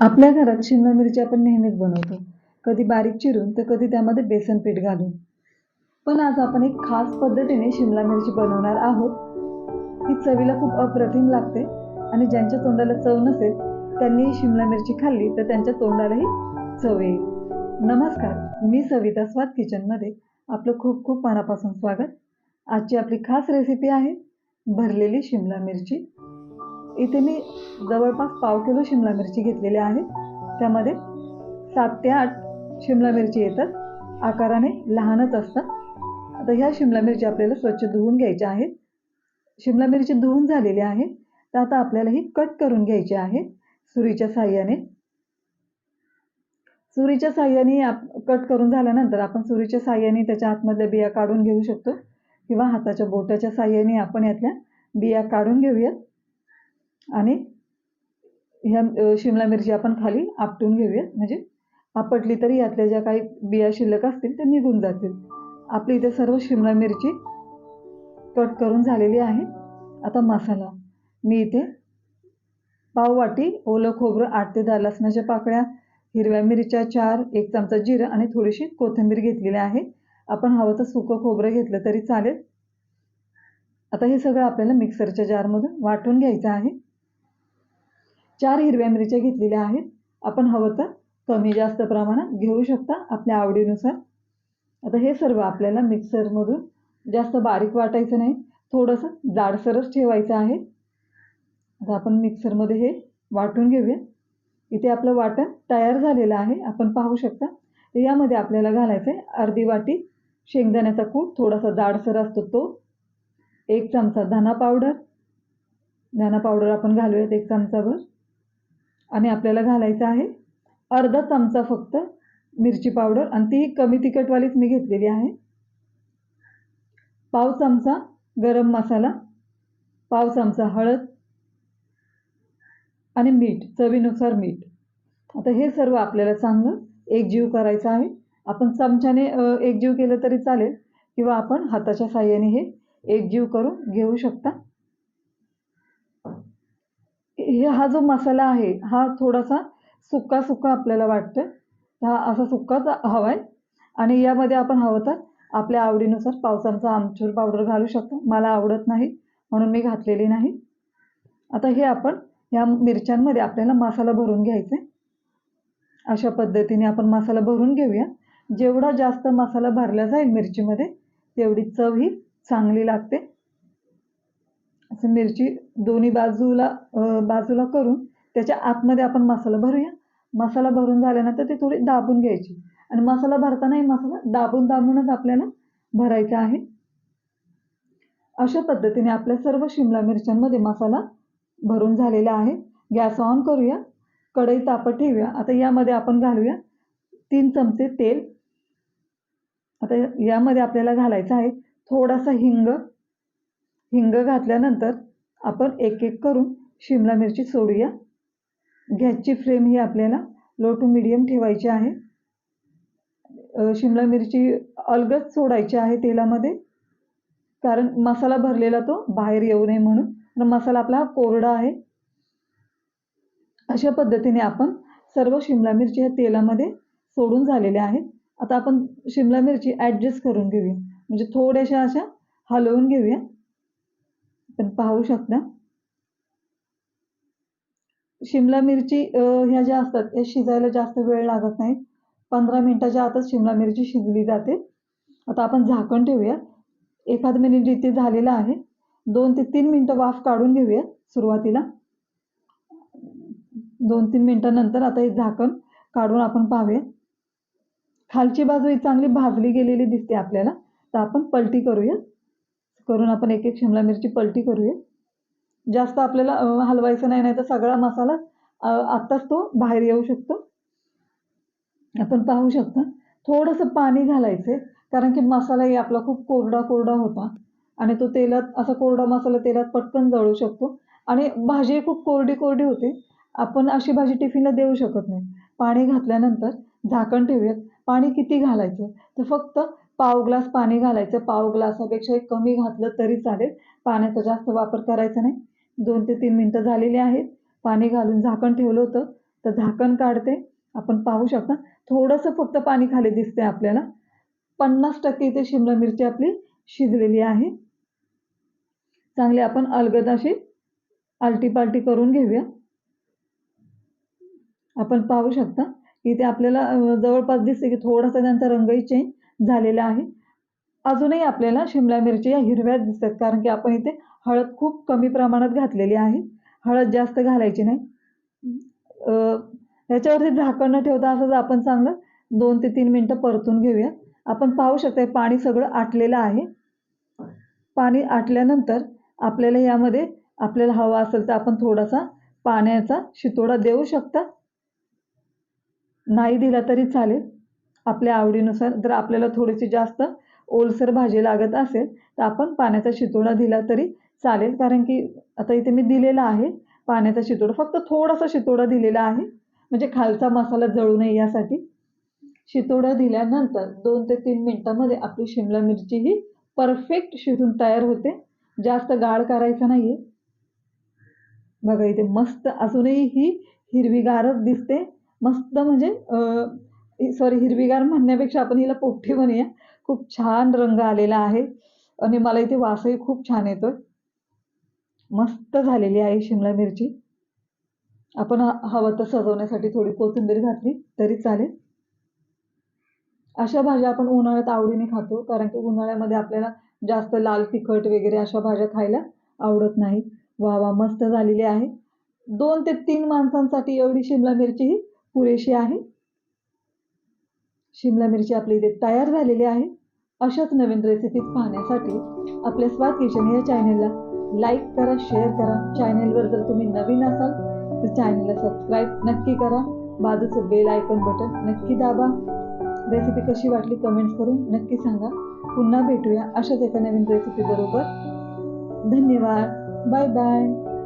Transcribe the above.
आपल्या घरात शिमला मिरची आपण नेहमीच बनवतो. कधी बारीक चिरून तर कधी त्यामध्ये बेसन पीठ घालून. पण आज आपण एक खास पद्धतीने शिमला मिरची बनवणार आहोत. ही चवीला खूप अप्रतिम लागते आणि ज्यांच्या तोंडाला चव नसेल त्यांनी शिमला मिरची खाल्ली तर त्यांच्या तोंडालाही चव येईल. नमस्कार मी सविता स्वाद किचनमध्ये आपलं खूप खूप मनापासून स्वागत. आजची आपली खास रेसिपी आहे भरलेली शिमला मिरची. इथे मी जवळपास पाव किलो शिमला मिरची घेतलेली आहे. त्यामध्ये सात ते आठ शिमला मिरची येतात. आकाराने लहानच असतात. आता ह्या शिमला मिरची आपल्याला स्वच्छ धुवून घ्यायच्या आहेत. शिमला मिरची धुवून झालेली आहे. तर आता आपल्याला ही कट करून घ्यायची आहे. सुरीच्या साह्याने. सुरीच्या साह्याने आप कट करून झाल्यानंतर आपण सुरीच्या साह्याने त्याच्या आतमधल्या बिया काढून घेऊ शकतो. किंवा हाताच्या बोटाच्या साह्याने आपण यातल्या बिया काढून घेऊयात. आणि ह्या शिमला मिरची आपण खाली आपटून घेऊया म्हणजे आपटली तरी यातल्या ज्या काही बिया शिल्लक असतील त्या निघून जातील. आपली इथे सर्व शिमला मिरची कट करून झालेली आहे. आता मसाला. मी इथे पाव वाटी ओलं खोबरं आठ ते दहा लसणाच्या पाकळ्या हिरव्या मिरच्या चार एक चमचा जिरं आणि थोडीशी कोथिंबीर घेतलेली आहे. आपण हवं तर सुकं खोबरं घेतलं तरी चालेल. आता हे सगळं आपल्याला मिक्सरच्या जारमधून वाटून घ्यायचं आहे. चार हिरव्या मिरच्या घेतलेल्या आहेत. आपण हवं तर कमी जास्त प्रमाणात घेऊ शकता आपल्या आवडीनुसार. आता हे सर्व आपल्याला मिक्सरमधून जास्त बारीक वाटायचं नाही. थोडंसं जाडसरच ठेवायचं आहे. आता आपण मिक्सरमध्ये हे वाटून घेऊया. इथे आपलं वाटण तयार झालेलं आहे. आपण पाहू शकता. यामध्ये आपल्याला घालायचं आहे अर्धी वाटी शेंगदाण्याचा कूट थोडासा जाडसर असतो तो. एक चमचा धना पावडर. धना पावडर आपण घालूयात एक चमचाभर. आणि आपल्याला घालायचं आहे. अर्धा चमचा फक्त मिरची पावडर आणि ती कमी तिखटवालीच मी घेतलेली आहे. पाव चमचा गरम मसाला पाव चमचा हळद आणि मीठ चवीनुसार मीठ. आता हे सर्व आपल्याला चांगलं एकजीव करायचं आहे. आपण चमच्याने एकजीव केलं तरी चालेल किंवा आपण हाताच्या साह्याने हे एकजीव करून घेऊ शकता. हे हा जो मसाला आहे हा थोडासा सुका सुका आपल्याला वाटतं हा असा सुकाच हवा आहे आणि यामध्ये आपण हवं तर आपल्या आवडीनुसार पावसाचा आमचूर पावडर घालू शकतो. मला आवडत नाही म्हणून मी घातलेली नाही. आता हे आपण या मिरच्यांमध्ये आपल्याला मसाला भरून घ्यायचा. आहे अशा पद्धतीने आपण मसाला भरून घेऊया. जेवढा जास्त मसाला भरला जाईल मिरचीमध्ये तेवढी चव ही चांगली लागते. असं मिरची दोन्ही बाजूला बाजूला करून त्याच्या आतमध्ये आपण मसाला भरूया. मसाला भरून झाल्यानंतर ती थोडी दाबून घ्यायची. आणि मसाला भरतानाही मसाला दाबून दाबूनच आपल्याला भरायचा आहे. अशा पद्धतीने आपल्या सर्व शिमला मिरच्यांमध्ये मसाला भरून झालेला आहे. गॅस ऑन करूया. कढई तापत ठेवूया. आता यामध्ये आपण घालूया तीन चमचे तेल. आता यामध्ये आपल्याला घालायचं आहे थोडासा हिंग. हिंग घातल्यानंतर आपण एक एक करून शिमला मिरची सोडूया. गॅसची फ्लेम ही आपल्याला लो टू मिडियम ठेवायची आहे. शिमला मिरची अलगद सोडायची आहे तेलामध्ये. कारण मसाला भरलेला तो बाहेर येऊ नये म्हणून. तर मसाला आपला कोरडा आहे. अशा पद्धतीने आपण सर्व शिमला मिरची ह्या तेलामध्ये सोडून झालेल्या आहेत. आता आपण शिमला मिरची ॲडजस्ट करून घेऊया. म्हणजे थोड्याशा अशा हलवून घेऊया. पण पाहू शकता. शिमला मिरची ह्या ज्या असतात या शिजायला जास्त वेळ लागत नाही. पंधरा मिनिटाच्या आतच शिमला मिरची शिजली जाते. आता आपण झाकण ठेवूया. एखाद मिनिट इथे झालेलं आहे दोन ते तीन मिनटं वाफ काढून घेऊया सुरुवातीला. दोन तीन मिनटानंतर आता हे झाकण काढून आपण पाहूया. खालची बाजू ही चांगली भाजली गेलेली दिसते आपल्याला. तर आपण पलटी करूया. करून आपण एक एक शिमला मिरची पलटी करूया. जास्त आपल्याला हलवायचं नाही नाही तर सगळा मसाला आत्ताच तो बाहेर येऊ शकतो. आपण पाहू शकता. थोडंसं पाणी घालायचं आहे कारण की मसालाही आपला खूप कोरडा कोरडा होता. आणि तो तेलात असा कोरडा मसाला तेलात पटकन जळू शकतो. आणि भाजी खूप कोरडी कोरडी होते. आपण अशी भाजी टिफिनला देऊ शकत नाही. पाणी घातल्यानंतर झाकण ठेवूयात. पाणी किती घालायचं? तर फक्त पाव ग्लास पाणी घालायचं. पाव ग्लासापेक्षा कमी घातलं तरी चालेल. पाण्याचा जास्त वापर करायचा नाही. दोन ते तीन मिनटं झालेली आहेत. पाणी घालून झाकण ठेवलं होतं. तर झाकण काढते. आपण पाहू शकता. थोडंसं फक्त पाणी खाली दिसते आपल्याला. पन्नास टक्के इथे शिमला मिरची आपली शिजलेली आहे. चांगली आपण अलगद अशी आलटी पालटी करून घेऊया. आपण पाहू शकता. इथे आपल्याला जवळपास दिसते की थोडासा त्यांचा रंगही चेंज झालेला आहे. अजूनही आपल्याला शिमला मिरची या हिरव्याच दिसतात कारण की आपण इथे हळद खूप कमी प्रमाणात घातलेली आहे. हळद जास्त घालायची नाही. ह्याच्यावरती झाकण न ठेवता असंच आपण चांगलं दोन ते तीन मिनटं परतून घेऊया. आपण पाहू शकता पाणी सगळं आटलेलं आहे. पाणी आटल्यानंतर आपल्याला यामध्ये आपल्याला हवा असेल तर आपण थोडासा पाण्याचा शितोडा देऊ शकता. नाही दिला तरी चालेल. आपल्या आवडीनुसार जर आपल्याला थोडीशी जास्त ओलसर भाजी लागत असेल तर आपण पाण्याचा शितोडा दिला तरी चालेल. कारण की आता इथे मी दिलेला आहे पाण्याचा शितोडा. फक्त थोडासा शितोडा दिलेला आहे. म्हणजे खालचा मसाला जळू नये यासाठी. शितोडा दिल्यानंतर दोन ते तीन मिनटामध्ये आपली शिमला मिरची ही परफेक्ट शिजून तयार होते. जास्त गाळ करायचा नाही आहे बघा इथे मस्त अजूनही ही हिरवीगारच दिसते. मस्त म्हणजे सॉरी हिरवीगार म्हणण्यापेक्षा आपण हिला पोपटी म्हणूया. खूप छान रंग आलेला आहे. आणि मला इथे वासही खूप छान येतोय. मस्त झालेली आहे शिमला मिरची. आपण हवं तर सजवण्यासाठी थोडी कोथिंबीर घातली तरी चालेल. अशा भाज्या आपण उन्हाळ्यात आवडीने खातो कारण की उन्हाळ्यामध्ये आपल्याला जास्त लाल तिखट वगैरे अशा भाज्या खायला आवडत नाही वा वा मस्त झालेली आहे. दोन ते तीन माणसांसाठी एवढी शिमला मिरची ही पुरेशी आहे. शिमला मिरची आपली इथे तयार झालेली आहे. अशाच नवीन रेसिपीज पाहण्यासाठी आपल्या स्वाद किचन या चॅनेलला लाईक करा शेअर करा. चॅनेलवर जर तुम्ही नवीन असाल तर चॅनेलला सबस्क्राईब नक्की करा. बाजूचं बेल आयकॉन बटन नक्की दाबा. रेसिपी कशी वाटली कमेंट्स करून नक्की सांगा. पुन्हा भेटूया अशाच एका नवीन रेसिपी बरोबर. धन्यवाद. Bye bye